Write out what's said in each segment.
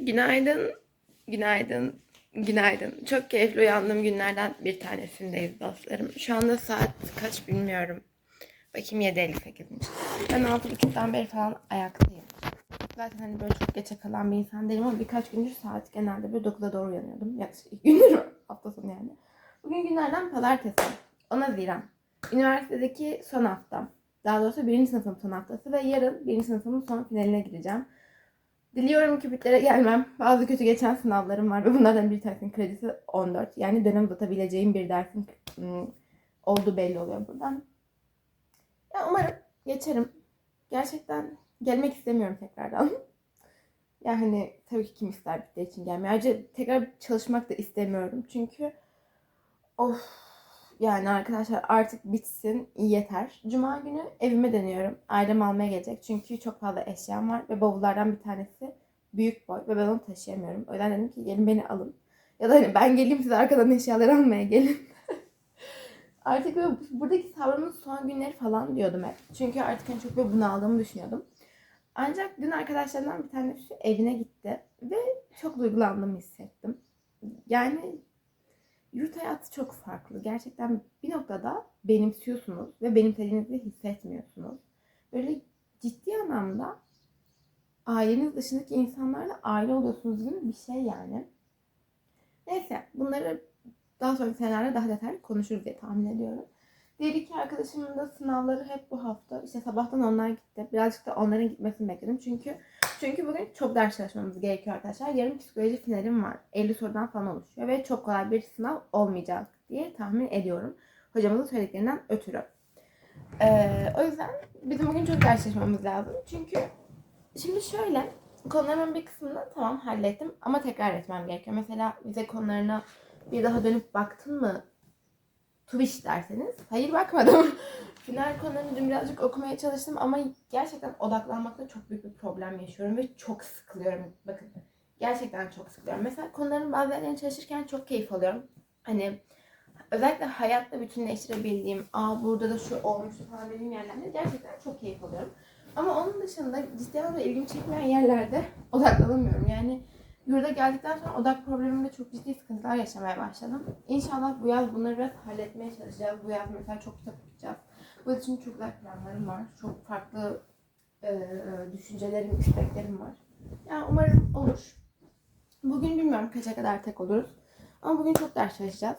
Günaydın, günaydın, günaydın. Çok keyifli uyandığım günlerden bir tanesindeyiz dostlarım. Şu anda saat kaç bilmiyorum. Bakayım 7.58'miş. Ben 6.30'dan beri falan ayaktayım. Zaten hani böyle çok geçe kalan bir insan değilim ama birkaç gündür saat genelde böyle 9'a doğru uyanıyordum. Yaklaşık iki gündür hafta sonu yani. Bugün günlerden pazartesi. 10 Haziran. Üniversitedeki son haftam. Daha doğrusu birinci sınıfın son haftası ve yarın birinci sınıfımın son finaline gireceğim. Diliyorum ki bütlere gelmem. Bazı kötü geçen sınavlarım var ve bunlardan bir tanesinin kredisi 14. Yani dönem uzatabileceğim bir dersin olduğu belli oluyor buradan. Ya umarım geçerim. Gerçekten gelmek istemiyorum tekrardan. Yani tabii ki kim ister bittiği için gelmeyi. Ayrıca tekrar çalışmak da istemiyorum. Çünkü of yani arkadaşlar artık bitsin yeter. Cuma günü evime dönüyorum. Ailem almaya gelecek. Çünkü çok fazla eşyam var ve bavullardan bir tanesi büyük boy ve ben onu taşıyamıyorum. O yüzden dedim ki gelin beni alın. Ya da hani ben geleyim siz arkadan eşyaları almaya gelin. artık böyle buradaki sabrımın son günleri falan diyordum hep. Çünkü artık hani çok böyle bunaldığımı düşünüyordum. Ancak dün arkadaşlarımdan bir tanesi evine gitti ve çok duygulandığımı hissettim. Yani yurt hayatı çok farklı. Gerçekten bir noktada benimsiyorsunuz ve benimsediğinizi hissetmiyorsunuz. Böyle ciddi anlamda aileniz dışındaki insanlarla aile oluyorsunuz gibi bir şey yani. Neyse bunları daha sonraki senelerde daha detaylı konuşuruz diye tahmin ediyorum. Diğer iki arkadaşımın da sınavları hep bu hafta. İşte sabahtan onlar gitti. Birazcık da onların gitmesini bekledim. Çünkü çünkü bugün çok ders çalışmamız gerekiyor arkadaşlar. Yarın psikoloji finalim var. 50 sorudan falan oluşuyor ve çok kolay bir sınav olmayacak diye tahmin ediyorum. Hocamızın söylediklerinden ötürü. Ee, o yüzden bizim bugün çok ders çalışmamız lazım. Çünkü şimdi şöyle konularımın bir kısmını tamam hallettim ama tekrar etmem gerekiyor. Mesela vize konularına bir daha dönüp baktın mı Twitch derseniz. Hayır bakmadım. Final konularını dün birazcık okumaya çalıştım ama gerçekten odaklanmakta çok büyük bir problem yaşıyorum ve çok sıkılıyorum. Bakın gerçekten çok sıkılıyorum. Mesela konuların bazı yerlerini çalışırken çok keyif alıyorum. Hani özellikle hayatta bütünleştirebildiğim, aa burada da şu olmuştu falan dediğim yerlerde gerçekten çok keyif alıyorum. Ama onun dışında ciddi anlamda ilgimi çekmeyen yerlerde odaklanamıyorum. Yani Yurda geldikten sonra odak problemimde çok ciddi sıkıntılar yaşamaya başladım. İnşallah bu yaz bunları biraz halletmeye çalışacağız. Bu yaz mesela çok kitap okuyacağız. Bu için çok güzel planlarım var. Çok farklı e, düşüncelerim, isteklerim var. Yani umarım olur. Bugün bilmiyorum kaça kadar tek oluruz. Ama bugün çok ders çalışacağız.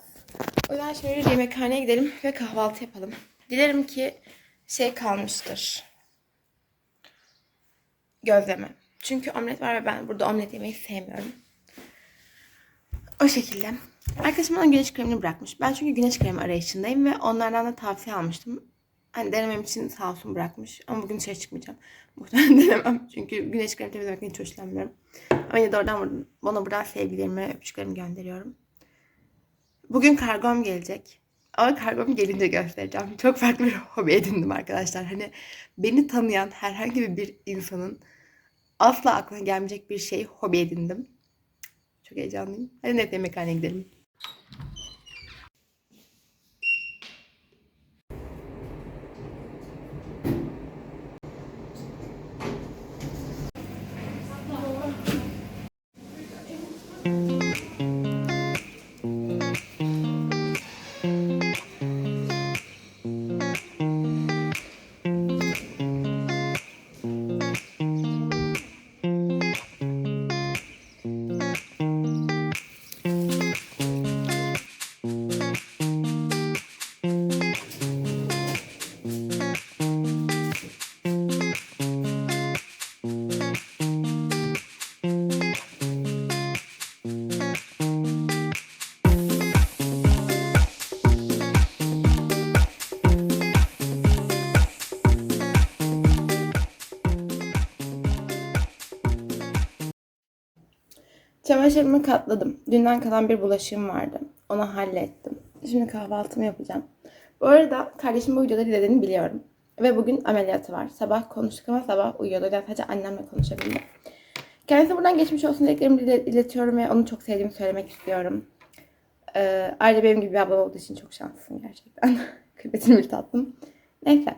O yüzden şimdi yemekhaneye gidelim ve kahvaltı yapalım. Dilerim ki şey kalmıştır. Gözleme. Çünkü omlet var ve ben burada omlet yemeyi sevmiyorum. O şekilde. Arkadaşım bana güneş kremini bırakmış. Ben çünkü güneş kremi arayışındayım ve onlardan da tavsiye almıştım. Hani denemem için sağ olsun bırakmış. Ama bugün dışarı çıkmayacağım. Muhtemelen denemem. Çünkü güneş kremi temizlemekten hiç hoşlanmıyorum. Ama yine de oradan bana buradan sevgilerimi, öpücüklerimi gönderiyorum. Bugün kargom gelecek. Ama kargom gelince göstereceğim. Çok farklı bir hobi edindim arkadaşlar. Hani beni tanıyan herhangi bir insanın asla aklına gelmeyecek bir şey hobi edindim. Çok heyecanlıyım. Hadi net yemekhaneye gidelim. Çamaşırımı katladım. Dünden kalan bir bulaşığım vardı. Onu hallettim. Şimdi kahvaltımı yapacağım. Bu arada kardeşim bu videoları izlediğini biliyorum. Ve bugün ameliyatı var. Sabah konuştuk ama sabah uyuyordu. Yüzden sadece annemle konuşabildim. Kendisine buradan geçmiş olsun dileklerimi dile- iletiyorum ve onu çok sevdiğimi söylemek istiyorum. Ee, ayrıca benim gibi bir ablam olduğu için çok şanslısın gerçekten. Kıymetini bil tatlım. Neyse.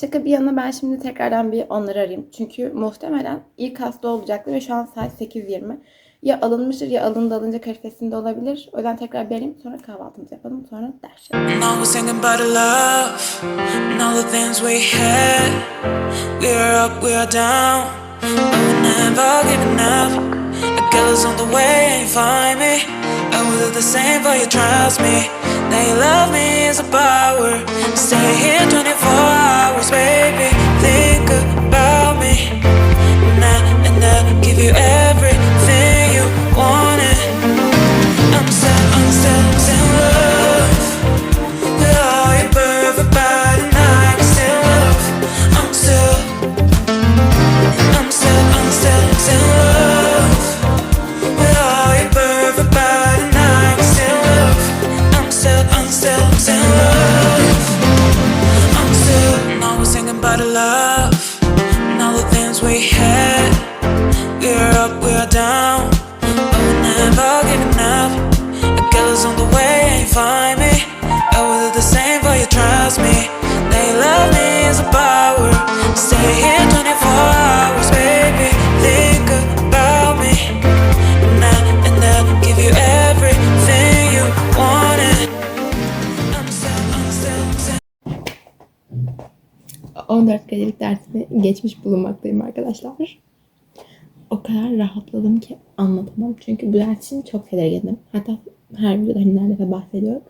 Şaka bir yana ben şimdi tekrardan bir onları arayayım. Çünkü muhtemelen ilk hasta olacaktı ve şu an saat 8.20. Ya alınmıştır ya alındı alınca kalifesinde olabilir. O yüzden tekrar arayayım. Sonra kahvaltımızı yapalım. Sonra ders çalışalım. And I was thinking about the love and try to love and all the things we have. 14 kredilik dersini geçmiş bulunmaktayım arkadaşlar. O kadar rahatladım ki anlatamam. Çünkü bu ders için çok tedirgindim. Hatta her videoda hani neredeyse bahsediyorum.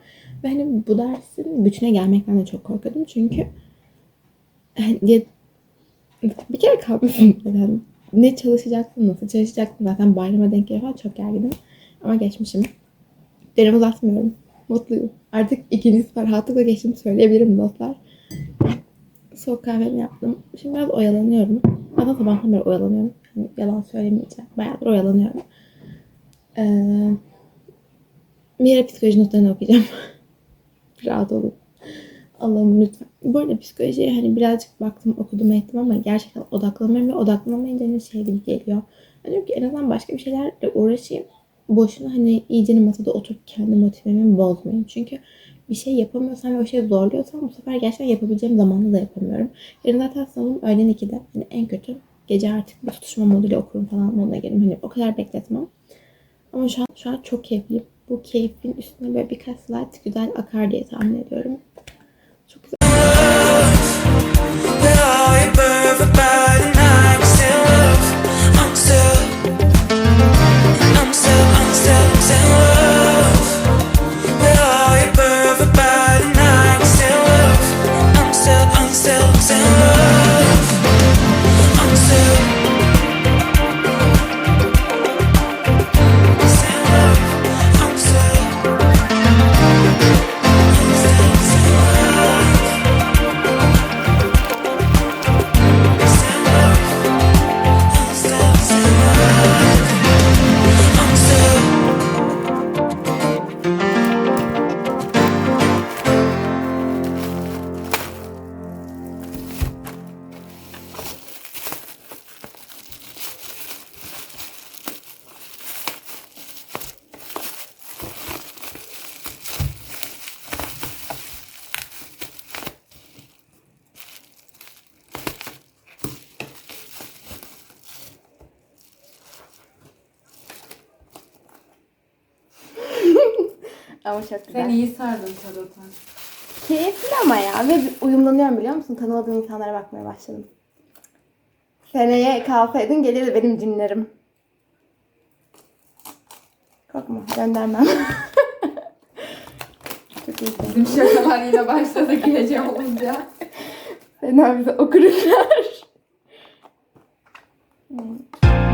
Ve hani bu dersin bütüne gelmekten de çok korkuyordum. Çünkü hani bir kere kalmışım zaten. Ne çalışacaksın, nasıl çalışacaksın zaten bayrama denk geliyor falan çok gerginim. Ama geçmişim. Derim uzatmıyorum. Mutluyum. Artık ikinci sefer rahatlıkla geçtiğimi söyleyebilirim dostlar. Soğuk kahvemi yaptım. Şimdi biraz oyalanıyorum. Zaten sabahtan beri oyalanıyorum. Hani yalan söylemeyeceğim. Bayağıdır oyalanıyorum. Ee, bir ara psikoloji notlarını okuyacağım. Rahat olun. Allah'ım lütfen. Bu arada psikolojiye hani birazcık baktım okudum ettim ama gerçekten odaklanamıyorum ve odaklanamayınca hani şey gibi geliyor. Hani ki en azından başka bir şeylerle uğraşayım. Boşuna hani iyice masada oturup kendi motivemi bozmayayım. Çünkü bir şey yapamıyorsam ve o şeyi zorluyorsam bu sefer gerçekten yapabileceğim zamanda da yapamıyorum. Yarın zaten sınavım öğlen 2'de. Hani en kötü gece artık bir tutuşma moduyla okurum falan moduna gelirim. Hani o kadar bekletmem. Ama şu an, şu an çok keyifliyim. Bu keyfin üstüne böyle birkaç slide güzel akar diye tahmin ediyorum. Ama çok güzel. Sen iyi sardın tarotu. Keyifli ama ya ve uyumlanıyorum biliyor musun? Tanımadığım insanlara bakmaya başladım. Seneye kalsaydın gelirdi benim cinlerim. Korkma göndermem. Çok iyi. Bizim şakalar yine başladı gece olunca. Fena bize okurlar. Hmm,